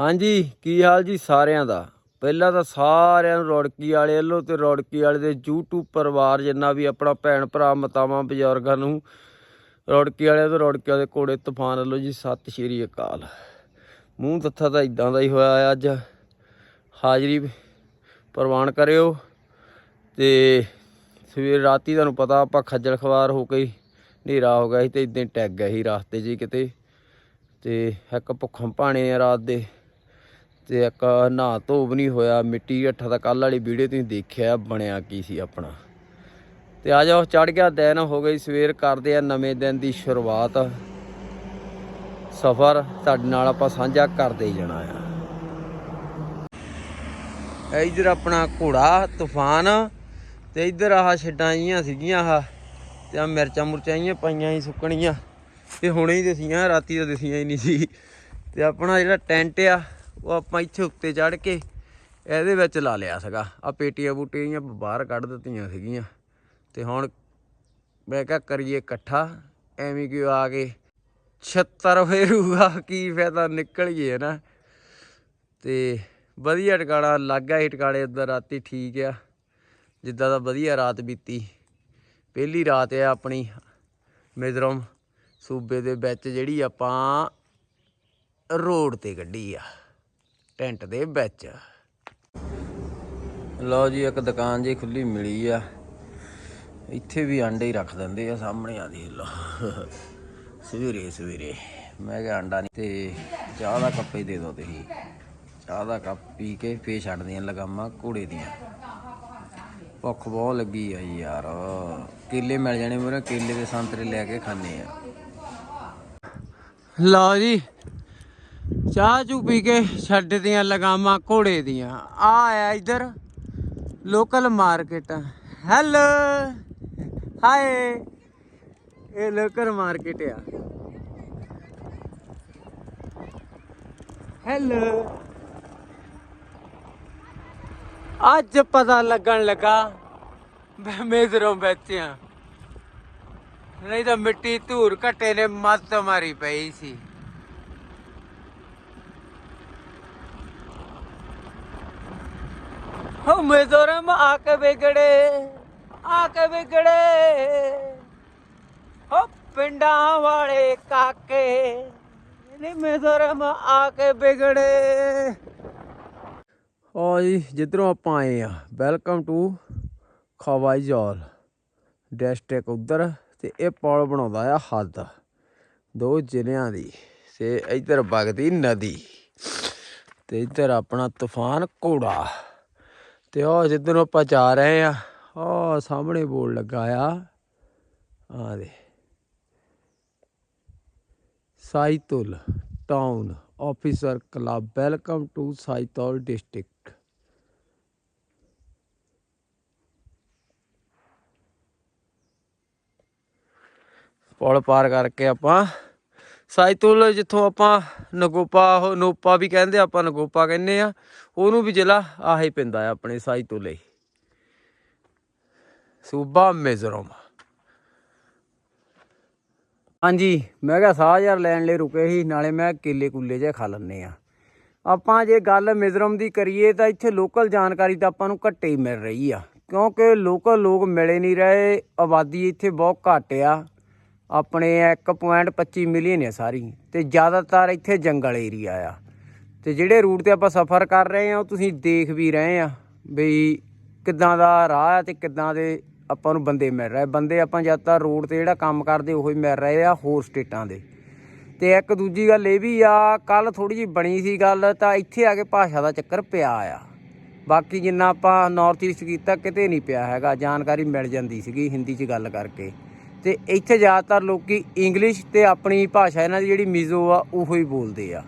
ਹਾਂਜੀ, ਕੀ ਹਾਲ ਜੀ ਸਾਰਿਆਂ ਦਾ? ਪਹਿਲਾਂ ਤਾਂ ਸਾਰਿਆਂ ਨੂੰ ਰੌੜਕੀ ਵਾਲੇ ਵੱਲੋਂ ਤੇ ਰੌੜਕੀ ਵਾਲੇ ਦੇ YouTube ਪਰਿਵਾਰ ਜਿੰਨਾ ਵੀ ਆਪਣਾ ਭੈਣ ਭਰਾ, ਮਤਾਵਾਂ, ਬਜ਼ੁਰਗਾਂ ਨੂੰ ਰੌੜਕੀ ਵਾਲਿਆਂ ਤੋਂ ਰੌੜਕੀ ਵਾਲੇ ਕੋੜੇ ਤੂਫਾਨ ਵੱਲੋਂ ਜੀ ਸਤਿ ਸ਼੍ਰੀ ਅਕਾਲ। ਮੂੰਹ ਤੱਥਾ ਤਾਂ ਇਦਾਂ ਦਾ ਹੀ ਹੋਇਆ ਅੱਜ। ਹਾਜ਼ਰੀ ਪ੍ਰਵਾਨ ਕਰਿਓ ਤੇ ਸਵੇਰ ਰਾਤੀ ਤੁਹਾਨੂੰ ਪਤਾ ਆਪਾਂ ਖੱਜਲ ਖਵਾਰ ਹੋ ਕੇ ਹਨੇਰਾ ਹੋ ਗਿਆ ਸੀ ਤੇ ਇਦਾਂ ਟੈਗ ਗਿਆ ਸੀ ਰਾਸਤੇ 'ਚ ਕਿਤੇ। ਤੇ ਇੱਕ ਭੁੱਖਮ ਭਾਣੇ ਆ ਰਾਤ ਦੇ। ਤੇ ਇੱਕ ਨਹਾ ਧੋ ਵੀ ਨਹੀਂ ਹੋਇਆ, ਮਿੱਟੀ ਹੱਠਾ ਦਾ ਕੱਲ ਵਾਲੀ ਵੀਡੀਓ ਤੁਸੀਂ ਦੇਖਿਆ ਬਣਿਆ ਕੀ ਸੀ ਆਪਣਾ। ਤੇ ਆ ਜਾਓ ਚੜ ਗਿਆ, ਦਿਨ ਹੋ ਗਈ ਸਵੇਰ ਕਰਦੇ ਆ ਨਵੇਂ ਦਿਨ ਦੀ ਸ਼ੁਰੂਆਤ। ਸਫ਼ਰ ਤੁਹਾਡੇ ਨਾਲ ਆਪਾਂ ਸਾਂਝਾ ਕਰਦੇ ਹੀ ਜਾਣਾ ਆ। ਇਧਰ ਆਪਣਾ ਘੋੜਾ, ਤੂਫਾਨ, ਤੇ ਇਧਰ ਆਹ ਛੱਡਾਂ ਜੀਆਂ ਸੀਗੀਆਂ ਆਹ, ਤੇ ਆ ਮਿਰਚਾਂ ਮੁਰਚਾਂ ਜੀਆਂ ਪਾਈਆਂ ਹੀ ਸੁੱਕਣੀਆਂ ਇਹ ਹੁਣੇ ਹੀ ਦਸੀਆਂ, ਰਾਤੀ ਤਾਂ ਦਸੀਆਂ ਹੀ ਨਹੀਂ ਸੀ। ਤੇ ਆਪਣਾ ਜਿਹੜਾ ਟੈਂਟ ਆ ਉਹ ਆਪਾਂ ਇੱਥੇ ਉੱਤੇ ਚੜ ਕੇ ਇਹਦੇ ਵਿੱਚ ਲਾ ਲਿਆ ਸੀਗਾ। ਆ ਪੇਟੀਆਂ ਬੂਟੀਆਂ ਜਿਹੀਆਂ ਬਾਹਰ ਕੱਢ ਦਿੱਤੀਆਂ ਸੀਗੀਆਂ। ਤੇ ਹੁਣ ਮੈਂ ਕਿਹਾ ਕਰੀਏ ਇਕੱਠਾ। ਐਵੇਂ ਕਿ ਆ ਕੇ 76 ਫੇਰੂਗਾ? ਕੀ ਫਾਇਦਾ? ਨਿਕਲੀਏ ਨਾ। ਤੇ ਵਧੀਆ ਟਿਕਾਣਾ, ਲੱਗਾ ਹੀ ਟਿਕਾਣੇ ਉੱਧਰ ਰਾਤੀ ਠੀਕ ਆ। ਜਿੱਦਾਂ ਦਾ ਵਧੀਆ ਰਾਤ ਬੀਤੀ। ਪਹਿਲੀ ਰਾਤ ਆ ਆਪਣੀ ਮਿਜ਼ੋਰਮ ਸੂਬੇ ਦੇ ਵਿੱਚ ਜਿਹੜੀ ਆਪਾਂ ਰੋਡ ਤੇ ਕੱਢੀ ਆ। ਟੈਂਟ ਦੇ ਵਿੱਚ। ਲਓ ਜੀ ਇੱਕ ਦੁਕਾਨ ਜੀ ਖੁੱਲੀ ਮਿਲੀ ਆ। ਇੱਥੇ ਵੀ ਆਂਡੇ ਹੀ ਰੱਖ ਦਿੰਦੇ ਆ ਸਾਹਮਣੇ ਆ ਦੇਖ ਲਓ। ਸਵੇਰੇ ਸਵੇਰੇ। ਮੈਂ ਕਿਹਾ ਆਂਡਾ ਨਹੀਂ ਤੇ ਚਾਹ ਦਾ ਕੱਪ ਹੀ ਦੇ ਦਿਓ ਤੁਸੀਂ। ਚਾਹ ਦਾ ਕੱਪ ਪੀ ਕੇ ਫੇਰ ਛੱਡਦੀਆਂ ਲਗਾਮਾਂ ਘੋੜੇ ਦੀਆਂ। ਭੁੱਖ ਬਹੁਤ ਲੱਗੀ ਆ ਜੀ ਯਾਰ। ਕੇਲੇ ਮਿਲ ਜਾਣੇ ਮੇਰੇ ਕੇਲੇ ਦੇ ਸੰਤਰੇ ਲੈ ਕੇ ਖਾਣੇ ਆ। ਲਓ ਜੀ ਚਾਹ ਚੂ ਪੀ ਕੇ ਛੱਡ ਦੀਆਂ ਲਗਾਮਾਂ ਘੋੜੇ ਦੀਆਂ। ਆ ਆਇਆ ਇਧਰ ਲੋਕਲ ਮਾਰਕੀਟ ਹੈਲੋ ਹਾਏ ਇਹ ਲੋਕਲ ਮਾਰਕੀਟ ਆ। ਹੈਲੋ ਅੱਜ ਪਤਾ ਲੱਗਣ ਲੱਗਾ, ਮੈਂ ਮੇਜ਼ਰੋਂ ਬੱਚਿਆਂ ਨਹੀਂ ਤਾਂ ਮਿੱਟੀ ਧੂਰ ਘੱਟੇ ਨੇ, ਮੱਤ ਮਾਰੀ ਪਈ ਸੀ। ਹੋ ਮੇਜ਼ੋਰਮ ਆ ਕੇ ਵਿਗੜੇ, ਆ ਕੇ ਵਿਗੜੇ। ਹੋ ਪਿੰਡਾਂ ਵਾਲੇ ਕਾਕੇ ਨੀ ਮੇਜ਼ੋਰਮ ਆ ਕੇ ਵਿਗੜੇ। ਓ ਜੀ, ਜਿੱਧਰੋਂ ਆਪਾਂ ਆਏ ਆ, ਵੈਲਕਮ ਟੂ ਖਵਾਈਜੌਲ ਡਿਸਟ੍ਰਿਕਟ ਉਧਰ ਤੇ ਇਹ ਪੁਲ ਬਣਾਉਂਦਾ ਆ ਹੱਦ। ਦੋ ਜ਼ਿਲ੍ਹਿਆਂ ਦੀ, ਤੇ ਇੱਧਰ ਵਗਦੀ ਨਦੀ, ਤੇ ਇੱਧਰ ਆਪਣਾ ਤੂਫਾਨ ਘੋੜਾ। ਤੇ ਉਹ ਜਿੱਧਰੋਂ ਆਪਾਂ ਜਾ ਰਹੇ ਆ, ਉਹ ਸਾਹਮਣੇ ਬੋਰਡ ਲੱਗਾ ਆ। ਆ ਦੇ Saitual town officer club, welcome to Saitual district. ਪੁਲ ਪਾਰ ਕਰਕੇ ਆਪਾਂ ਸਾਈਤੁਲ ਜਿੱਥੋਂ ਆਪਾਂ ਨਗੋਪਾ, ਉਹ ਨੋਪਾ ਵੀ ਕਹਿੰਦੇ ਆਪਾਂ ਨਗੋਪਾ ਕਹਿੰਦੇ ਆ, ਉਹਨੂੰ ਵੀ ਜ਼ਿਲ੍ਹਾ ਆਹੀ ਪੈਂਦਾ ਆ ਆਪਣੇ ਸਾਈਤੁਲ। ਸੂਬਾ ਮਿਜ਼ੋਰਮ। ਹਾਂਜੀ, ਮੈਂ ਕਿਹਾ ਸਾਹ ਯਾਰ ਲੈਣ ਲਈ ਰੁਕੇ ਸੀ, ਨਾਲੇ ਮੈਂ ਕੇਲੇ ਕੁੱਲੇ ਜੇ ਖਾ ਲੈਣੇ ਆ। ਆਪਾਂ ਜੇ ਗੱਲ ਮਿਜ਼ੋਰਮ ਦੀ ਕਰੀਏ ਤਾਂ ਇੱਥੇ ਲੋਕਲ ਜਾਣਕਾਰੀ ਤਾਂ ਆਪਾਂ ਨੂੰ ਘੱਟੇ ਹੀ ਮਿਲ ਰਹੀ ਆ, ਕਿਉਂਕਿ ਲੋਕਲ ਲੋਕ ਮਿਲੇ ਨਹੀਂ ਰਹੇ, ਆਬਾਦੀ ਇੱਥੇ ਬਹੁਤ ਘੱਟ ਆ। ਆਪਣੇ 1.25 ਮਿਲੀਅਨ ਹੈ ਸਾਰੀ। ਤੇ ਜ਼ਿਆਦਾਤਰ ਇੱਥੇ ਜੰਗਲ ਏਰੀਆ ਆ। ਤੇ ਜਿਹੜੇ ਰੂਟ ਤੇ ਆਪਾਂ ਸਫ਼ਰ ਕਰ ਰਹੇ ਆ, ਉਹ ਤੁਸੀਂ ਦੇਖ ਵੀ ਰਹੇ ਆ ਬਈ ਕਿੱਦਾਂ ਦਾ ਰਾਹ ਆ ਤੇ ਕਿੱਦਾਂ ਦੇ ਆਪਾਂ ਨੂੰ ਬੰਦੇ ਮਿਲ ਰਹੇ ਬੰਦੇ ਆਪਾਂ ਜ਼ਿਆਦਾਤਰ ਰੋਡ ਤੇ ਜਿਹੜਾ ਕੰਮ ਕਰਦੇ, ਉਹ ਹੀ ਮਿਲ ਰਹੇ ਆ ਹੋਰ ਸਟੇਟਾਂ ਦੇ। ਤੇ ਇੱਕ ਦੂਜੀ ਗੱਲ ਇਹ ਵੀ ਆ ਕੱਲ ਥੋੜੀ ਜਿਹੀ ਬਣੀ ਸੀ ਗੱਲ, ਤਾਂ ਇੱਥੇ ਆ ਕੇ ਭਾਸ਼ਾ ਦਾ ਚੱਕਰ ਪਿਆ ਆ। ਬਾਕੀ ਜਿੰਨਾ ਆਪਾਂ ਨਾਰਥ ਈਸਟ ਕੀਤਾ, ਕਿਤੇ ਨਹੀਂ ਪਿਆ ਹੈਗਾ। ਜਾਣਕਾਰੀ ਮਿਲ ਜਾਂਦੀ ਸੀਗੀ ਹਿੰਦੀ 'ਚ ਗੱਲ ਕਰਕੇ। ਤੇ ਇੱਥੇ ਜ਼ਿਆਦਾਤਰ ਲੋਕੀ ਇੰਗਲਿਸ਼ ਤੇ ਆਪਣੀ ਭਾਸ਼ਾ ਇਹਨਾਂ ਦੀ ਜਿਹੜੀ ਮਿਜ਼ੋ ਆ, ਉਹੋ ਹੀ ਬੋਲਦੇ ਆ।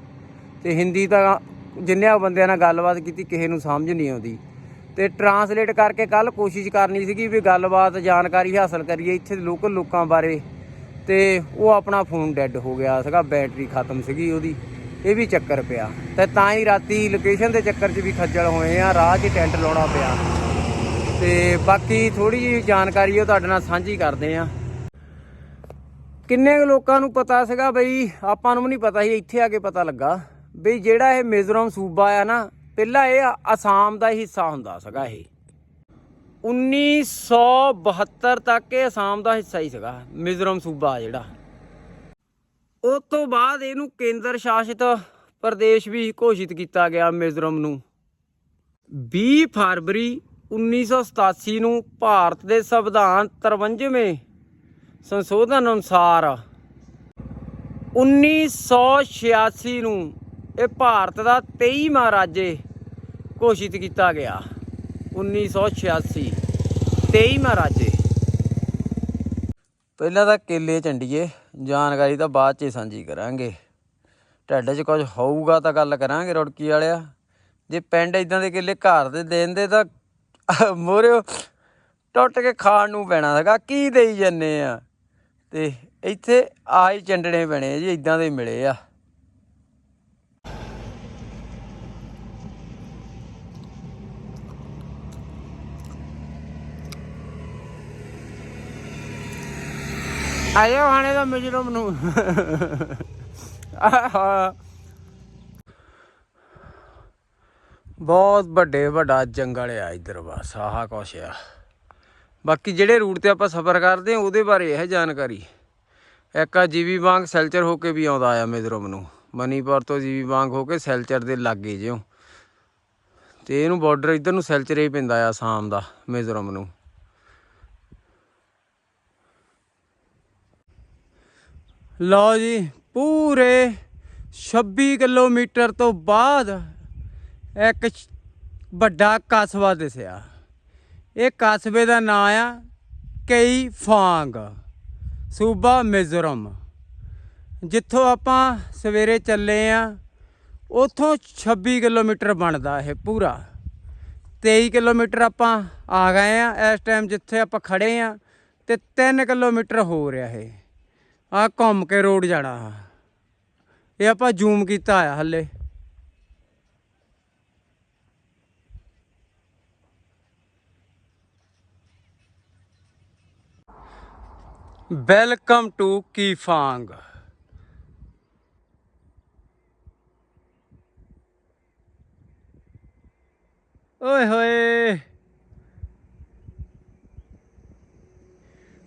ਤੇ ਹਿੰਦੀ ਤਾਂ ਜਿੰਨਿਆਂ ਬੰਦਿਆਂ ਨਾਲ ਗੱਲਬਾਤ ਕੀਤੀ, ਕਿਸੇ ਨੂੰ ਸਮਝ ਨਹੀਂ ਆਉਂਦੀ। ਤੇ ਟਰਾਂਸਲੇਟ ਕਰਕੇ ਕੱਲ ਕੋਸ਼ਿਸ਼ ਕਰਨੀ ਸੀਗੀ ਵੀ ਗੱਲਬਾਤ, ਜਾਣਕਾਰੀ ਹਾਸਲ ਕਰੀਏ ਇੱਥੇ ਦੇ ਲੋਕਲ ਲੋਕਾਂ ਬਾਰੇ। ਤੇ ਉਹ ਆਪਣਾ ਫੋਨ ਡੈੱਡ ਹੋ ਗਿਆ ਸੀਗਾ ਬੈਟਰੀ ਖਤਮ ਸੀਗੀ ਉਹਦੀ। ਇਹ ਵੀ ਚੱਕਰ ਪਿਆ। ਤੇ ਤਾਂ ਹੀ ਰਾਤੀ ਲੋਕੇਸ਼ਨ ਦੇ ਚੱਕਰ 'ਚ ਵੀ ਖੱਜਲ ਹੋਏ ਆ, ਰਾਹ 'ਚ ਟੈਂਟ ਲਾਉਣਾ ਪਿਆ। ਤੇ ਬਾਕੀ ਥੋੜੀ ਜਿਹੀ ਜਾਣਕਾਰੀ ਉਹ ਤੁਹਾਡੇ ਨਾਲ ਸਾਂਝੀ ਕਰਦੇ ਆ। ਕਿੰਨੇ ਕੁ ਲੋਕਾਂ ਨੂੰ ਪਤਾ ਸੀਗਾ ਬਈ ਆਪਾਂ ਨੂੰ ਵੀ ਨਹੀਂ ਪਤਾ ਸੀ, ਇੱਥੇ ਆ ਕੇ ਪਤਾ ਲੱਗਾ ਵੀ ਜਿਹੜਾ ਇਹ ਮਿਜ਼ੋਰਮ ਸੂਬਾ ਆ ਨਾ, ਪਹਿਲਾਂ ਇਹ ਅਸਾਮ ਦਾ ਹਿੱਸਾ ਹੁੰਦਾ ਸੀਗਾ ਇਹ। 1972 ਤੱਕ ਇਹ ਅਸਾਮ ਦਾ ਹਿੱਸਾ ਹੀ ਸੀਗਾ, ਮਿਜ਼ੋਰਮ ਸੂਬਾ ਜਿਹੜਾ। ਉਸ ਤੋਂ ਬਾਅਦ ਇਹਨੂੰ ਕੇਂਦਰ ਸ਼ਾਸਿਤ ਪ੍ਰਦੇਸ਼ ਵੀ ਘੋਸ਼ਿਤ ਕੀਤਾ ਗਿਆ ਮਿਜ਼ੋਰਮ ਨੂੰ। 20 ਫਰਵਰੀ 1987 ਨੂੰ ਭਾਰਤ ਦੇ ਸੰਵਿਧਾਨ 53ਵੇਂ ਸੰਸ਼ੋਧਨ ਅਨੁਸਾਰ 1986 ਨੂੰ ਇਹ ਭਾਰਤ ਦਾ 23ਵਾਂ ਰਾਜ ਘੋਸ਼ਿਤ ਕੀਤਾ ਗਿਆ। 1986 23ਵਾਂ ਰਾਜ। ਪਹਿਲਾਂ ਤਾਂ ਕੇਲੇ ਚੰਡੀਏ, ਜਾਣਕਾਰੀ ਤਾਂ ਬਾਅਦ ਚ ਸਾਂਝੀ ਕਰਾਂਗੇ। ਢੱਡ 'ਚ ਕੁਝ ਹੋਊਗਾ ਤਾਂ ਗੱਲ ਕਰਾਂਗੇ ਰੁੜਕੀ ਵਾਲਿਆ। ਜੇ ਪਿੰਡ ਇਦਾਂ ਦੇ ਕੇਲੇ ਘਰ ਦੇ ਦੇਣ ਦੇ ਤਾਂ ਮੋਰਿਓ, ਟੁੱਟ ਕੇ ਖਾਣ ਨੂੰ ਪੈਣਾ ਹੈਗਾ। ਕੀ ਦੇਈ ਜੰਨੇ ਆ? ਤੇ ਇੱਥੇ ਆਹੀ ਚੰਡਣੇ ਪੈਣੇ ਜੀ ਇਦਾਂ ਦੇ ਮਿਲੇ ਆ ਆਇਓ ਹਾਣੇ ਦਾ ਮਿਜਰਮ ਨੂੰ ਆਹਾ। ਬਹੁਤ ਵੱਡੇ ਵੱਡਾ ਜੰਗਲ ਆ ਇੱਧਰ ਬਸ, ਆਹ ਕੁਛ ਆ ਬਾਕੀ ਜਿਹੜੇ ਰੂਟ ਤੇ ਆਪਾਂ ਸਫ਼ਰ ਕਰਦੇ ਹਾਂ, ਉਹਦੇ ਬਾਰੇ ਇਹ ਜਾਣਕਾਰੀ। ਇੱਕ ਆ ਜੀਵੀ ਵਾਂਗ ਸੈਲਚਰ ਹੋ ਕੇ ਵੀ ਆਉਂਦਾ ਆ ਮਿਜ਼ੋਰਮ ਨੂੰ। ਮਨੀਪੁਰ ਤੋਂ ਜੀਵੀ ਵਾਂਗ ਹੋ ਕੇ ਸੈਲਚਰ ਦੇ ਲਾਗੇ ਜਿਉਂ। ਤੇ ਇਹਨੂੰ ਬਾਰਡਰ ਇੱਧਰ ਨੂੰ ਸੈਲਚਰ ਹੀ ਪੈਂਦਾ ਆ ਆਸਾਮ ਦਾ ਮਿਜ਼ੋਰਮ ਨੂੰ। ਲਓ ਜੀ, ਪੂਰੇ 26 ਕਿਲੋਮੀਟਰ ਤੋਂ ਬਾਅਦ ਇੱਕ ਵੱਡਾ ਕਸਬਾ ਦਿਸਿਆ। ਇਹ ਕਸਬੇ ਦਾ ਨਾਂ ਆ ਕਈ ਫਾਂਗ, ਸੂਬਾ ਮਿਜ਼ੋਰਮ। ਜਿੱਥੋਂ ਆਪਾਂ ਸਵੇਰੇ ਚੱਲੇ ਆ, ਉਥੋਂ 26 ਕਿਲੋਮੀਟਰ ਬਣਦਾ ਇਹ ਪੂਰਾ। 23 ਕਿਲੋਮੀਟਰ ਆਪਾਂ ਆ ਗਏ ਆ, ਇਸ ਟਾਈਮ ਜਿੱਥੇ ਆਪਾਂ ਖੜੇ ਆ, ਤੇ 3 ਕਿਲੋਮੀਟਰ ਹੋ ਰਿਹਾ ਇਹ। ਆ ਘੁੰਮ ਕੇ ਰੋਡ ਜਾਣਾ। ਇਹ ਆਪਾਂ ਜ਼ੂਮ ਕੀਤਾ ਆ ਹੱਲੇ। ਵੈਲਕਮ ਟੂ ਕੀਫਾਂਗ ਓਏ ਹੋਏ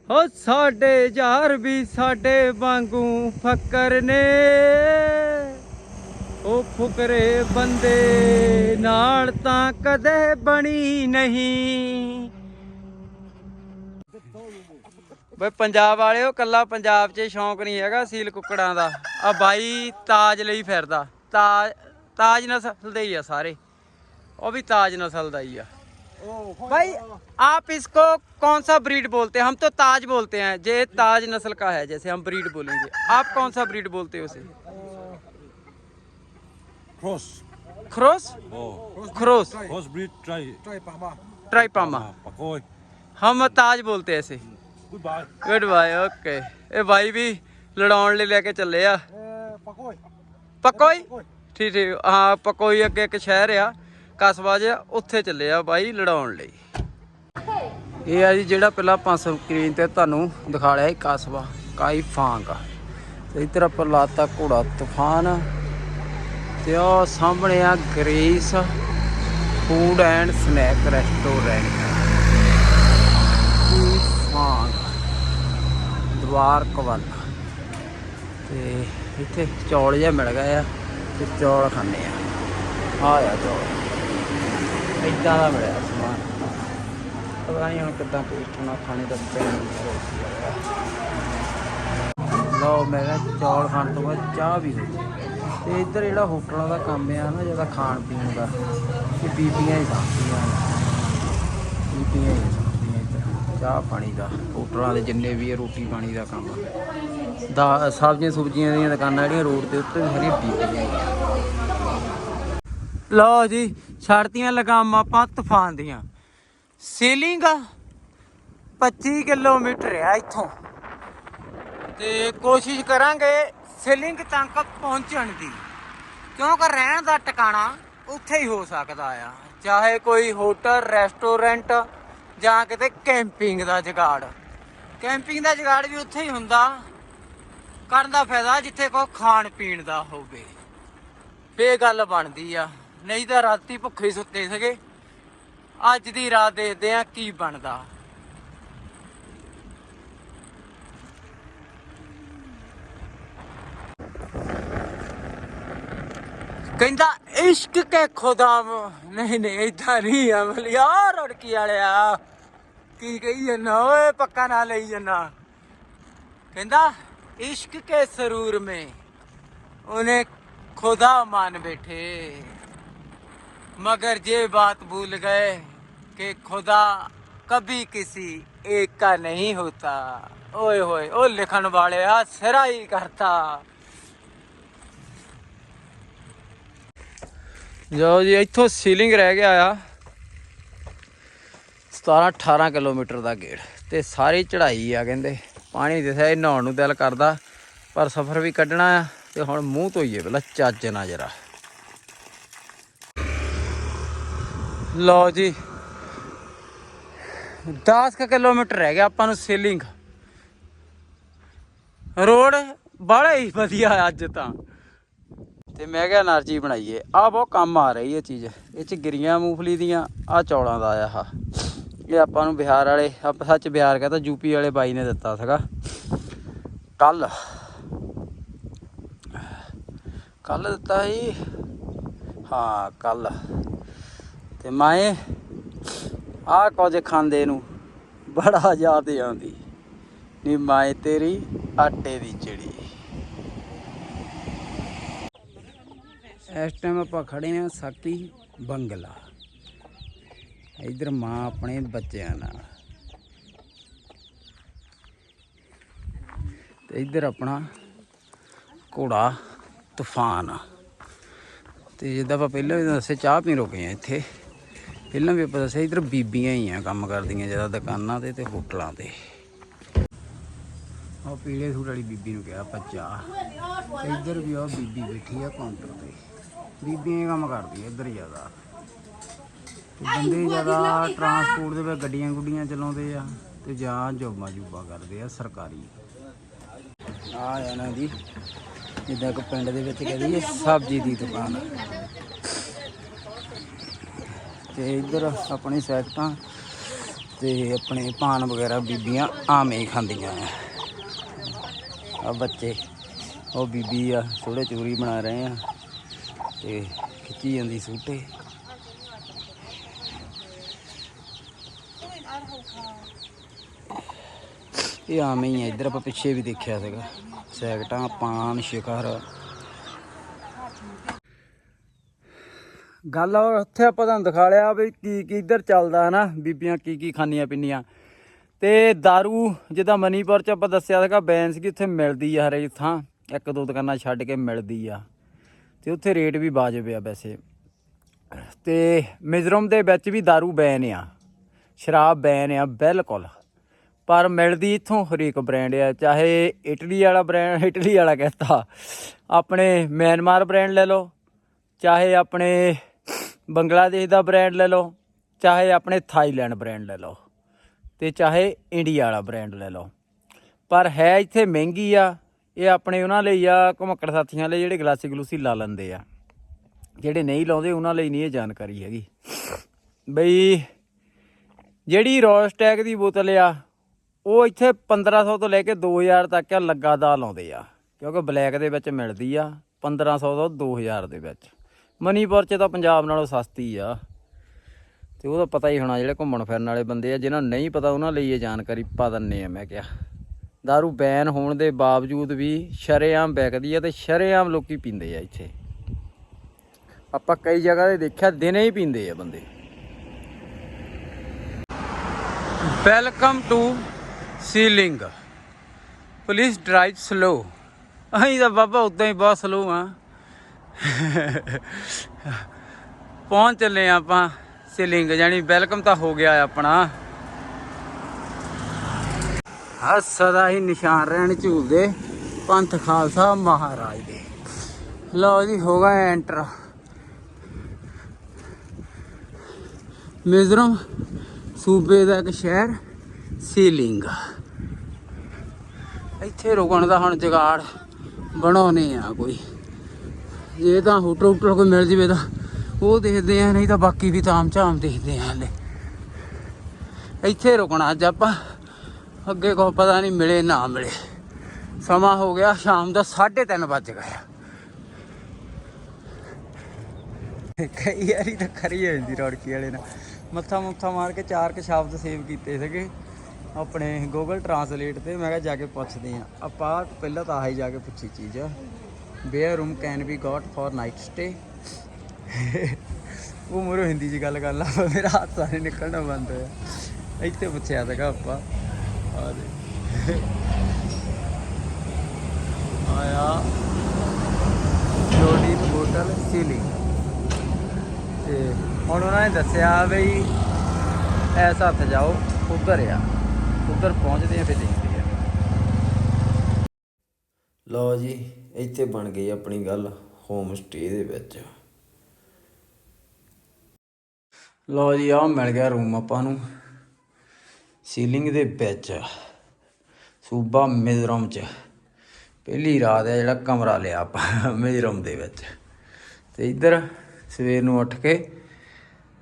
ਹੋ ਸਾਡੇ ਯਾਰ ਵੀ ਸਾਡੇ ਵਾਂਗੂ ਫੱਕਰ ਨੇ। ਉਹ ਫੁਕਰੇ ਬੰਦੇ ਨਾਲ ਤਾਂ ਕਦੇ ਬਣੀ ਨਹੀਂ। ਬਈ ਪੰਜਾਬ ਵਾਲਿਓ ਕੱਲਾ ਪੰਜਾਬ 'ਚ ਸ਼ੌਂਕ ਨਹੀਂ ਹੈਗਾ ਸੀਲ ਕੁੱਕੜਾਂ ਦਾ ਆ ਬਾਈ ਤਾਜ ਲਈ ਫਿਰਦਾ ਤਾਜ ਤਾਜ ਨਸਲ ਦੇ ਹੀ ਆ ਸਾਰੇ ਉਹ ਵੀ ਤਾਜ नस्ल ਦਾ ही है भाई आप इसको कौन सा ब्रीड बोलते हैं हम तो ताज बोलते हैं ये ताज नस्ल का है जैसे हम ब्रीड बोलेंगे आप कौन सा ब्रीड बोलते हो उसे Cross. Cross Oh. Cross Cross breed try. ट्राइपामा Ah, Pakoy. हम ताज बोलते हैं ਗੁੱਡ ਬਾਏ ਓਕੇ ਇਹ ਬਾਈ ਵੀ ਲੜਾਉਣ ਲਈ ਲੈ ਕੇ ਚੱਲੇ ਆ। Pakoy. ਪਕੋਈ ਠੀਕ ਠੀਕ। ਹਾਂ ਪਕੋਈ ਅੱਗੇ ਇੱਕ ਸ਼ਹਿਰ ਆ ਕਸਬਾ ਜਿਹਾ ਉੱਥੇ ਚੱਲੇ ਆ ਬਾਈ ਲੜਾਉਣ ਲਈ। ਇਹ ਆ ਜੀ ਜਿਹੜਾ ਪਹਿਲਾਂ ਆਪਾਂ ਸਕਰੀਨ ਤੇ ਤੁਹਾਨੂੰ ਦਿਖਾ ਲਿਆ ਕਸਬਾ ਕਾਈ ਫਾਂਗ ਤੇ ਇੱਧਰ ਆਪਾਂ ਲਾਤਾ ਘੋੜਾ ਤੂਫਾਨ। ਤੇ ਉਹ ਸਾਹਮਣੇ ਆ grace food and snack restaurant. ਵਾਰਕ ਵੱਲ ਤੇ ਇੱਥੇ ਚੌਲ ਜਿਹਾ ਮਿਲ ਗਏ ਆ ਤੇ ਚੌਲ ਖਾਣੇ ਆ। ਆਇਆ ਚੌਲ। ਇਦਾਂ ਦਾ ਮਿਲਿਆ ਸਮਾਨ। ਪਤਾ ਨਹੀਂ ਹੁਣ ਕਿੱਦਾਂ ਟੇਸਟ ਹੋਣਾ, ਖਾਣੇ ਦਾ ਪੈਣ ਲਓ, ਮੈਂ ਕਿਹਾ ਚੌਲ ਖਾਣ ਤੋਂ ਬਾਅਦ ਚਾਹ ਵੀ ਹੋ ਤੇ ਇੱਧਰ ਜਿਹੜਾ ਹੋਟਲਾਂ ਦਾ ਕੰਮ ਆ ਨਾ, ਜਿਹੜਾ ਖਾਣ ਪੀਣ ਦਾ, ਇਹ ਬੀਬੀਆਂ ਹੀ ਸਾਂਭਦੀਆਂ ਨੇ। ਬੀਬੀਆਂ ਹੀ। ਚਾਹ ਪਾਣੀ ਦਾ, ਹੋਟਲਾਂ ਦੇ ਜਿੰਨੇ ਵੀ ਰੋਟੀ ਪਾਣੀ ਦਾ ਕੰਮ। ਦਾ ਸਬਜ਼ੀਆਂ ਸੁਬਜ਼ੀਆਂ ਦੀਆਂ ਦੁਕਾਨਾਂ ਜਿਹੜੀਆਂ ਰੋਡ ਦੇ ਉੱਤੇ ਵੀ ਸਾਰੀਆਂ ਲਓ ਜੀ ਛੜਤੀਆਂ ਲਗਾਮਾਂ ਆਪਾਂ ਤੂਫਾਨ ਦੀਆਂ। ਸੇਲਿੰਗ 25 ਕਿਲੋਮੀਟਰ ਆ ਇੱਥੋਂ। ਤੇ ਕੋਸ਼ਿਸ਼ ਕਰਾਂਗੇ ਸੇਲਿੰਗ ਤੱਕ ਪਹੁੰਚਣ ਦੀ। ਕਿਉਂਕਿ ਰਹਿਣ ਦਾ ਟਿਕਾਣਾ ਉੱਥੇ ਹੀ ਹੋ ਸਕਦਾ ਆ। ਚਾਹੇ ਕੋਈ ਹੋਟਲ, ਰੈਸਟੋਰੈਂਟ ਜਾਂ ਕਿਤੇ ਕੈਂਪਿੰਗ ਦਾ ਜਗਾੜ। ਕੈਂਪਿੰਗ ਦਾ ਜਗਾੜ ਵੀ ਉੱਥੇ ਹੀ ਹੁੰਦਾ। ਕਰਨ ਦਾ ਫਾਇਦਾ ਜਿੱਥੇ ਕੋ ਖਾਣ ਪੀਣ ਦਾ ਹੋਵੇ। ਫੇ ਗੱਲ ਬਣਦੀ ਆ। ਨਹੀਂ ਤਾਂ ਰਾਤੀ ਭੁੱਖੇ ਸੁੱਤੇ ਸੀਗੇ। ਅੱਜ ਦੀ ਰਾਤ ਦੇਖਦੇ ਆ ਕੀ ਬਣਦਾ। ਕਹਿੰਦਾ, ਇਸ਼ਕ ਕੇ ਖੁਦਾ ਮ- ਨਹੀਂ ਨਹੀਂ ਇਦਾਂ ਨਹੀਂ ਅਮਲ ਯਾਰ ਰੜਕੀ ਵਾਲਿਆ। ਕੀ ਕਹੀ ਜਨਾ ਓਏ ਪੱਕਾ ਨਾ ਲਈ ਜਨਾ ਕਹਿੰਦਾ इश्क के सरूर में उन्हें खुदा मान बैठे मगर ये बात भूल गए कि खुदा कभी किसी एक का नहीं होता ओए होए ओ लिखन वाले आ सिरा ही करता ਜਾਓ ਜੀ ਇੱਥੋਂ ਸੀਲਿੰਗ ਰਹਿ ਗਿਆ ਆ 17-18 ਕਿਲੋਮੀਟਰ ਦਾ ਗੇੜ ਤੇ ਸਾਰੀ ਚੜ੍ਹਾਈ ਆ ਕਹਿੰਦੇ। ਪਾਣੀ ਦਿਸਿਆ, ਇਹ ਨਹਾਉਣ ਨੂੰ ਦਿਲ ਕਰਦਾ, ਪਰ ਸਫ਼ਰ ਵੀ ਕੱਢਣਾ ਆ ਤੇ ਹੁਣ ਮੂੰਹ ਧੋਈਏ ਪਹਿਲਾਂ ਚੱਜ ਨਾ ਜਰਾ। ਲਓ ਜੀ 10 ਕਿਲੋਮੀਟਰ ਰਹਿ ਗਿਆ ਆਪਾਂ ਨੂੰ ਸੇਲਿੰਗ। ਰੋਡ ਬੜਾ ਹੀ ਵਧੀਆ ਅੱਜ ਤਾਂ। ਤੇ ਮੈਂ ਕਿਹਾ એનર્ਜੀ ਬਣਾਈਏ, ਆਹ ਬਹੁਤ ਕੰਮ ਆ ਰਹੀ ਹੈ ਚੀਜ਼, ਇਹ ਚ ਗਿਰੀਆਂ ਮੂੰਗਫਲੀ ਦੀਆਂ, ਆਹ ਚੌਲਾਂ ਦਾ ਆਇਆ ਹਾ ਇਹ ਆਪਾਂ ਨੂੰ ਬਿਹਾਰ ਵਾਲੇ, ਆਪਾਂ ਸੱਚ ਬਿਹਾਰ ਕਹਤਾ ਯੂਪੀ ਵਾਲੇ ਬਾਈ ਨੇ ਦਿੱਤਾ ਸੀਗਾ। ਕੱਲ ਕੱਲ ਦਿੱਤਾ ਸੀ। ਹਾਂ ਕੱਲ ਤੇ ਮੈਂ ਆ ਕੁਝ ਖਾਂਦੇ ਨੂੰ ਬੜਾ ਯਾਦ ਆਉਂਦੀ। ਨੀ ਮਾਏ ਤੇਰੀ ਆਟੇ ਦੀ ਚਿੜੀ। ਇਸ ਟਾਈਮ ਆਪਾਂ ਖੜੇ ਆ ਸਾਕੀ ਬੰਗਲਾ। ਇਧਰ ਮਾਂ ਆਪਣੇ ਬੱਚਿਆਂ ਨਾਲ। ਤੇ ਇਧਰ ਆਪਣਾ ਘੋੜਾ ਤੂਫਾਨ ਤੇ ਜਿੱਦਾਂ ਆਪਾਂ ਪਹਿਲਾਂ ਵੀ ਦੱਸੇ ਚਾਹ ਪੀ ਰੁਕੇ ਆ ਇੱਥੇ। ਪਹਿਲਾਂ ਵੀ ਆਪਾਂ ਦੱਸਿਆ, ਇਧਰ ਬੀਬੀਆਂ ਹੀ ਆ ਕੰਮ ਕਰਦੀਆਂ, ਜ਼ਿਆਦਾ ਦੁਕਾਨਾਂ ਤੇ ਤੇ ਹੋਟਲਾਂ ਤੇ। ਉਹ ਪੀਲੇ ਸੂਟ ਵਾਲੀ ਬੀਬੀ ਨੂੰ ਕਿਹਾ ਆਪਾਂ ਚਾਹ। ਤੇ ਇੱਧਰ ਵੀ ਉਹ ਬੀਬੀ ਬੈਠੀ ਆ ਕਾਊਂਟਰ ਤੇ। ਬੀਬੀਆਂ ਹੀ ਕੰਮ ਕਰਦੀਆਂ ਇੱਧਰ ਜ਼ਿਆਦਾ। ਤੇ ਬੰਦੇ ਜ਼ਿਆਦਾ ਟਰਾਂਸਪੋਰਟ ਦੇ ਵਿੱਚ ਗੱਡੀਆਂ ਗੁੱਡੀਆਂ ਚਲਾਉਂਦੇ ਆ ਤੇ ਜਾਂ ਜੋਬਾਂ ਜੂਬਾਂ ਕਰਦੇ ਆ ਸਰਕਾਰੀ। ਆ ਆ ਨਾ ਜੀ ਜਿੱਦਾਂ ਕਿ ਪਿੰਡ ਦੇ ਵਿੱਚ ਕਹਿੰਦੀ ਸਬਜ਼ੀ ਦੀ ਦੁਕਾਨ। ਤੇ ਇੱਧਰ ਆਪਣੀ ਸੈਕਟਾਂ ਤੇ ਆਪਣੇ ਪਾਨ ਵਗੈਰਾ ਬੀਬੀਆਂ ਆਵੇਂ ਹੀ ਖਾਂਦੀਆਂ ਆ। ਆ ਬੱਚੇ ਉਹ ਬੀਬੀ ਆ ਥੋੜੇ ਚੂਰੀ ਬਣਾ ਰਹੇ ਆ ਤੇ ਖਿੱਚੀ ਜਾਂਦੀ ਸੂਟੇ। ਇਹ ਆਵੇਂ ਹੀ ਆ ਇੱਧਰ ਆਪਾਂ ਪਿੱਛੇ ਵੀ ਦੇਖਿਆ ਸੀਗਾ ਸੈਕਟਾਂ ਪਾਨ ਸ਼ਿਖਰ ਗੱਲ ਉਹ ਉੱਥੇ ਆਪਾਂ ਤੁਹਾਨੂੰ ਦਿਖਾ ਲਿਆ ਵੀ ਕੀ ਕੀ ਇੱਧਰ ਚੱਲਦਾ ਹਨਾ ਬੀਬੀਆਂ ਕੀ ਕੀ ਖਾਂਦੀਆਂ ਪੀਂਦੀਆਂ ਤੇ दारू ਜਿੱਦਾਂ ਮਨੀਪੁਰ ਚ ਆਪਾਂ ਦੱਸਿਆ ਸੀਗਾ ਬੈਨ ਸੀਗੀ ਉੱਥੇ ਮਿਲਦੀ ਆ ਹਰੇਕ ਥਾਂ ਇੱਕ ਦੋ ਦੁਕਾਨਾਂ ਛੱਡ ਕੇ ਮਿਲਦੀ ਆ ਤੇ ਉੱਥੇ ਰੇਟ ਵੀ ਵਾਜਬ ਆ ਵੈਸੇ ਤੇ ਮਿਜ਼ੋਰਮ ਦੇ ਵਿੱਚ ਵੀ दारू ਬੈਨ ਆ ਸ਼ਰਾਬ ਬੈਨ ਆ ਬਿਲਕੁਲ ਪਰ ਮਿਲਦੀ ਇੱਥੋਂ ਹਰੇਕ ਬ੍ਰਾਂਡ ਆ, ਚਾਹੇ ਇਟਲੀ ਵਾਲਾ ਬ੍ਰਾਂਡ ਇਟਲੀ ਵਾਲਾ ਕਹਤਾ। ਆਪਣੇ ਮਿਆਂਮਾਰ ਬ੍ਰਾਂਡ ਲੈ ਲਓ, ਚਾਹੇ ਆਪਣੇ ਬੰਗਲਾਦੇਸ਼ ਦਾ ਬ੍ਰਾਂਡ ਲੈ ਲਓ, ਚਾਹੇ ਆਪਣੇ ਥਾਈਲੈਂਡ ਬ੍ਰਾਂਡ ਲੈ ਲਓ, ਤੇ ਚਾਹੇ ਇੰਡੀਆ ਵਾਲਾ ਬ੍ਰਾਂਡ ਲੈ ਲਓ। ਪਰ ਹੈ ਇੱਥੇ ਮਹਿੰਗੀ ਆ, ਇਹ ਆਪਣੇ ਉਹਨਾਂ ਲਈ ਆ, ਘੁਮੱਕੜ ਸਾਥੀਆਂ ਲਈ ਜਿਹੜੇ ਗਲਾਸੀ ਗਲੂਸੀ ਲਾ ਲੈਂਦੇ ਆ। ਜਿਹੜੇ ਨਹੀਂ ਲਾਉਂਦੇ, ਉਹਨਾਂ ਲਈ ਨਹੀਂ ਇਹ ਜਾਣਕਾਰੀ ਹੈਗੀ। ਬਈ, ਜਿਹੜੀ ਰੋਸਟੈਗ ਦੀ ਬੋਤਲ ਆ ਉਹ ਇੱਥੇ 1500 ਤੋਂ ਲੈ ਕੇ 2000 ਤੱਕ ਆ ਲੱਗਾ ਲਾਉਂਦੇ ਆ, ਕਿਉਂਕਿ ਬਲੈਕ ਦੇ ਵਿੱਚ ਮਿਲਦੀ ਆ 1500 ਤੋਂ 2000 ਦੇ ਵਿੱਚ। ਮਨੀਪੁਰ ਚ ਤਾਂ ਪੰਜਾਬ ਨਾਲੋਂ ਸਸਤੀ ਆ। ਤੇ ਉਹਦਾ ਪਤਾ ਹੀ ਹੋਣਾ, ਜਿਹੜੇ ਘੁੰਮਣ ਫਿਰਨ ਵਾਲੇ ਬੰਦੇ ਆ ਜਿਨ੍ਹਾਂ ਨੂੰ ਨਹੀਂ ਪਤਾ ਉਹਨਾਂ ਲਈ ਇਹ ਜਾਣਕਾਰੀ ਪਾ ਦਿੰਨੇ ਆ, ਮੈਂ ਕਿਹਾ। दारू ਬੈਨ ਹੋਣ ਦੇ ਬਾਵਜੂਦ ਵੀ ਸ਼ਰੇਆਮ ਵਿਕਦੀ ਆ ਤੇ ਸ਼ਰੇਆਮ ਲੋਕੀ ਪੀਂਦੇ ਆ ਇੱਥੇ। ਆਪਾਂ ਕਈ ਜਗ੍ਹਾ ਤੇ ਦੇਖਿਆ, ਦਿਨੇ ਹੀ ਪੀਂਦੇ ਆ ਬੰਦੇ। Welcome to ceiling police drive slow ਅਸੀਂ ਤਾਂ ਬਾਬਾ ਉਦਾਂ ਹੀ ਬਹੁਤ ਸਲੋ ਆ ਪਹੁੰਚ ਚੱਲੇ ਆ ਆਪਾਂ ਸੀਲਿੰਗ ਜਾਨੀ ਵੈਲਕਮ ਤਾਂ ਹੋ ਗਿਆ ਆਪਣਾ। ਹਾਂ ਹੀ ਨਿਸ਼ਾਨ ਰਹਿਣ ਝੂਲਦੇ ਪੰਥ ਖਾਲਸਾ ਮਹਾਰਾਜ ਦੇ। ਲਓ ਜੀ, ਹੋ ਗਿਆ ਐਂਟਰ ਮਿਜ਼ੋਰਮ ਸੂਬੇ ਦਾ ਇੱਕ ਸ਼ਹਿਰ। ਸੀਲਿੰਗ ਇੱਥੇ ਰੁਕਣ ਦਾ ਹੁਣ ਜਗਾੜ ਬਣਾਉਨੇ ਆ ਕੋਈ। ਜੇ ਤਾਂ ਹੋਟਲ ਹੋਟਲ ਕੋਈ ਮਿਲ ਜਵੇ ਤਾਂ ਉਹ ਦੇਖਦੇ ਆ, ਨਹੀਂ ਤਾਂ ਬਾਕੀ ਵੀ ਤਾਮ ਝਾਮ ਦੇਖਦੇ ਆ ਹਲੇ। ਇੱਥੇ ਰੁਕਣਾ ਅੱਜ ਆਪਾਂ। ਅੱਗੇ ਕੋ ਪਤਾ ਨਹੀਂ ਮਿਲੇ ਨਾ ਮਿਲੇ। ਸਮਾਂ ਹੋ ਗਿਆ, ਸ਼ਾਮ ਦਾ 3:30 ਵੱਜ ਗਿਆ ਕਈ ਵਾਰੀ ਤਾਂ ਖਰੀ ਜਾਂਦੀ ਰੌੜਕੀ ਵਾਲੇ ਨਾਲ। ਮੱਥਾ ਮੁੱਥਾ ਮਾਰ ਕੇ ਚਾਰ ਕੁ ਸ਼ਬਦ ਸੇਵ ਕੀਤੇ ਸੀਗੇ। ਆਪਣੇ ਗੂਗਲ ਟਰਾਂਸਲੇਟ ਤੇ ਮੈਂ ਕਿਹਾ ਜਾ ਕੇ ਪੁੱਛਦੇ ਆ ਆਪਾਂ ਪਹਿਲਾਂ ਤਾਂ ਆਹੀ ਜਾ ਕੇ ਪੁੱਛੀ ਚੀਜ਼ where room can be got for night stay ਉਹ ਮੂਰੋ ਹਿੰਦੀ 'ਚ ਗੱਲ ਕਰ ਲਾ ਮੇਰਾ ਹੱਥ ਸਾਰੇ ਨਿਕਲਣਾ ਬੰਦ ਹੋਇਆ। ਇੱਥੇ ਪੁੱਛਿਆ ਸੀਗਾ ਆਪਾਂ। ਆ ਦੇ। ਆਇਆ। ਜੋਡੀ ਹੋਟਲ ਸੀਲਿੰਗ ਤੇ ਹੁਣ ਉਹਨਾਂ ਨੇ ਦੱਸਿਆ ਬਈ ਐਸ ਹੱਥ ਜਾਓ ਉਧਰ ਆ ਉੱਧਰ ਪਹੁੰਚਦੇ ਆ, ਫਿਰ ਦੇਖਦੇ ਆ। ਲਓ ਜੀ, ਇੱਥੇ ਬਣ ਗਈ ਆਪਣੀ ਗੱਲ ਹੋਮ ਸਟੇ ਦੇ ਵਿੱਚ। ਲਓ ਜੀ ਆ ਮਿਲ ਗਿਆ ਰੂਮ ਆਪਾਂ ਨੂੰ। ਸੀਲਿੰਗ ਦੇ ਵਿੱਚ, ਸੂਬਾ ਮਿਜ਼ੋਰਮ ਚ। ਪਹਿਲੀ ਰਾਤ ਹੈ ਜਿਹੜਾ ਕਮਰਾ ਲਿਆ ਆਪਾਂ ਮਿਜ਼ੋਰਮ ਦੇ ਵਿੱਚ। ਤੇ ਇੱਧਰ ਸਵੇਰ ਨੂੰ ਉੱਠ ਕੇ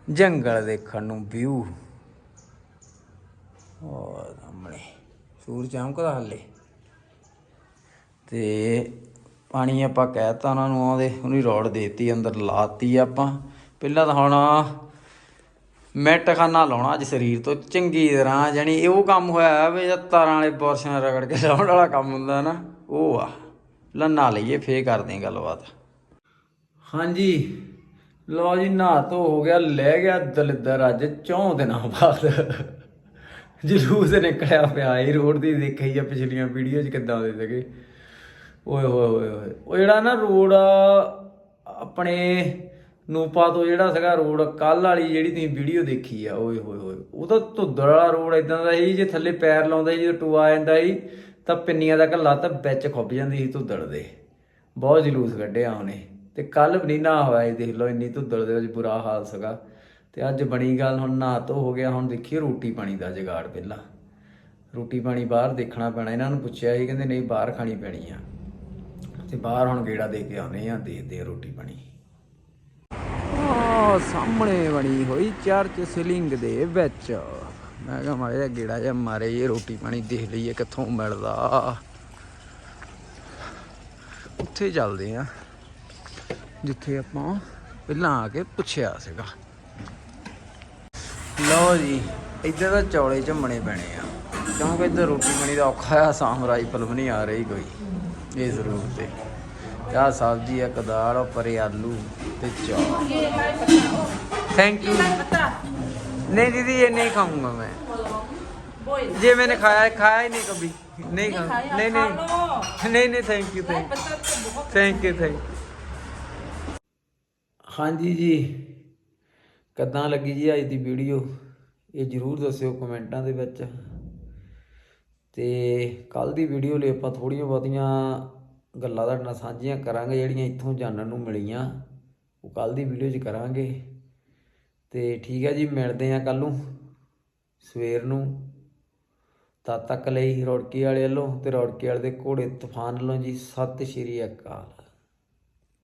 ਜੰਗਲ ਦੇਖਣ ਨੂੰ ਵਿਊ ਉਹ ਸੂਰਜ ਚਮਕਦਾ ਹੱਲੇ। ਤੇ ਪਾਣੀ ਆਪਾਂ ਕਹਿਤਾ ਉਹਨਾਂ ਨੂੰ ਆਉਂਦੇ ਉਹਨੀ ਰੋਡ ਦੇਤੀ, ਅੰਦਰ ਲਾਤੀ ਆਪਾਂ। ਪਹਿਲਾਂ ਤਾਂ ਹੁਣ ਮੈਟ ਖਾਨਾ ਲਾਉਣਾ ਅੱਜ ਸਰੀਰ ਤੋਂ, ਚੰਗੀ ਤਰ੍ਹਾਂ ਜਾਨੀ ਇਹ ਉਹ ਕੰਮ ਹੋਇਆ ਵੀ ਜਦ ਤਾਰਾਂ ਵਾਲੇ ਬੋਰਸ਼ਾਂ ਰਗੜ ਕੇ ਲਾਉਣ ਵਾਲਾ ਕੰਮ ਹੁੰਦਾ ਨਾ, ਉਹ ਆ। ਲੰਨਾ ਲਈਏ, ਫੇਰ ਕਰਦੇ ਹਾਂ ਗੱਲਬਾਤ। ਹਾਂਜੀ, ਲਓ ਜੀ, ਨਹਾ ਧੋ ਹੋ ਗਿਆ, ਲੈ ਗਿਆ ਦਲਿੱਦਰ ਅੱਜ ਚੌਂ ਦਿਨਾਂ ਬਾਅਦ। ਜਲੂਸ ਨਿਕਲਿਆ ਪਿਆ ਇਹ ਰੋਡ ਦੀ ਦੇਖੀ ਆ ਪਿਛਲੀਆਂ ਵੀਡੀਓ 'ਚ ਕਿੱਦਾਂ ਦੇ ਸੀਗੇ। ਓਏ ਹੋਏ ਹੋਏ ਹੋਏ ਉਹ ਜਿਹੜਾ ਨਾ ਰੋਡ ਆਪਣੇ ਨੂਪਾ ਤੋਂ ਜਿਹੜਾ ਸੀਗਾ ਰੋਡ ਕੱਲ ਵਾਲੀ ਜਿਹੜੀ ਤੁਸੀਂ ਵੀਡੀਓ ਦੇਖੀ ਆ, ਓਏ ਹੋਏ ਹੋਏ। ਉਹ ਤਾਂ ਧੁੱਦੜ ਵਾਲਾ ਰੋਡ ਇਦਾਂ ਦਾ ਸੀ, ਜੇ ਥੱਲੇ ਪੈਰ ਲਾਉਂਦਾ ਸੀ, ਜਦੋਂ ਟੂਆ ਆ ਜਾਂਦਾ ਸੀ, ਤਾਂ ਪਿੰਨੀਆਂ ਦਾ ਘੱਲਾ ਤਾਂ ਵਿੱਚ ਖੁੱਭ ਜਾਂਦੀ ਸੀ ਧੁੱਦੜ ਦੇ। ਬਹੁਤ ਜਲੂਸ ਕੱਢਿਆ ਉਹਨੇ। ਤੇ ਕੱਲ ਵੀ ਨਹੀਂ ਨਾ ਹੋਇਆ ਇਹ ਦੇਖ ਲਓ, ਇੰਨੀ ਧੁੱਦੜ ਦੇ ਵਿੱਚ ਬੁਰਾ ਹਾਲ ਸੀਗਾ। ਤੇ ਅੱਜ ਬਣੀ ਗੱਲ ਹੁਣ ਨਹਾ ਧੋ ਹੋ ਗਿਆ, ਹੁਣ ਦੇਖੀਏ ਰੋਟੀ ਪਾਣੀ ਦਾ ਜਗਾੜ ਪਹਿਲਾਂ ਰੋਟੀ ਪਾਣੀ ਬਾਹਰ ਦੇਖਣਾ ਪੈਣਾ, ਇਹਨਾਂ ਨੂੰ ਪੁੱਛਿਆ ਸੀ, ਕਹਿੰਦੇ ਨਹੀਂ ਬਾਹਰ ਖਾਣੀ ਪੈਣੀ ਆ। ਤੇ ਬਾਹਰ ਹੁਣ ਗੇੜਾ ਦੇ ਕੇ ਆਉਨੇ ਆ ਦੇਖਦੇ ਆ ਰੋਟੀ ਪਾਣੀ। ਆ ਸਾਹਮਣੇ ਬਣੀ ਹੋਈ ਚਰਚ ਸਿਲਿੰਗ ਦੇ ਵਿੱਚ। ਮੈਂ ਕਿਹਾ ਮਾਰੇ ਗੇੜਾ ਜਿਹਾ ਮਾਰੇ ਇਹ ਰੋਟੀ ਪਾਣੀ ਦੇਖ ਲਈਏ ਕਿੱਥੋਂ ਮਿਲਦਾ। ਉੱਥੇ ਚੱਲਦੇ ਆ, ਜਿੱਥੇ ਆਪਾਂ ਪਹਿਲਾਂ ਆ ਕੇ ਪੁੱਛਿਆ ਸੀਗਾ। ਲਓ ਜੀ ਇੱਧਰ ਤਾਂ ਚੌਲੇ ਝੰਮਣੇ ਪੈਣੇ ਆ। ਕਿਉਂਕਿ ਇੱਧਰ ਰੋਟੀ ਪਾਣੀ ਦਾ ਔਖਾ ਆ ਸਾਮ ਰਾਈਫਲ ਵੀ ਨਹੀਂ ਆ ਰਹੀ ਕੋਈ ਇਹ ਜ਼ਰੂਰ ਤੇ। ਆ ਸਬਜ਼ੀ ਆ ਕਦਾਲ ਆ ਆਲੂ ਤੇ ਚੌਲ। ਥੈਂਕ ਯੂ ਨਹੀਂ ਦੀਦੀ ਇਹ ਨਹੀਂ ਖਾਊਂਗਾ ਮੈਂ। ਜੇ ਮੈਨੇ ਖਾਇਆ ਖਾਇਆ ਹੀ ਨਹੀਂ ਕभी ਨਹੀਂ ਖਾ ਨਹੀਂ ਨਹੀਂ ਨਹੀਂ ਨਹੀਂ thank you thank you thank you ਹਾਂਜੀ ਜੀ। ਕਿੱਦਾਂ ਲੱਗੀ ਜੀ ਅੱਜ ਦੀ ਵੀਡੀਓ? ਇਹ ਜਰੂਰ ਦੱਸਿਓ ਕਮੈਂਟਾਂ ਦੇ ਵਿੱਚ। ਤੇ ਕੱਲ ਦੀ ਵੀਡੀਓ ਲਈ ਆਪਾਂ ਥੋੜੀਆਂ ਬਹੁਤੀਆਂ ਗੱਲਾਂ ਤੁਹਾਡੇ ਨਾਲ ਸਾਂਝੀਆਂ ਕਰਾਂਗੇ, ਜਿਹੜੀਆਂ ਇੱਥੋਂ ਜਾਣਨ ਨੂੰ ਮਿਲੀਆਂ। ਉਹ ਕੱਲ ਦੀ ਵੀਡੀਓ 'ਚ ਕਰਾਂਗੇ। ਤੇ ਠੀਕ ਹੈ ਜੀ, ਮਿਲਦੇ ਆ ਕੱਲ ਨੂੰ, ਸਵੇਰ ਨੂੰ। ਤਦ ਤੱਕ ਲਈ ਰੌੜਕੀ ਵਾਲੇ ਵੱਲੋਂ ਤੇ ਰੌੜਕੀ ਵਾਲੇ ਦੇ ਘੋੜੇ ਤੂਫਾਨ ਵੱਲੋਂ ਜੀ, ਸਤਿ ਸ਼੍ਰੀ ਅਕਾਲ।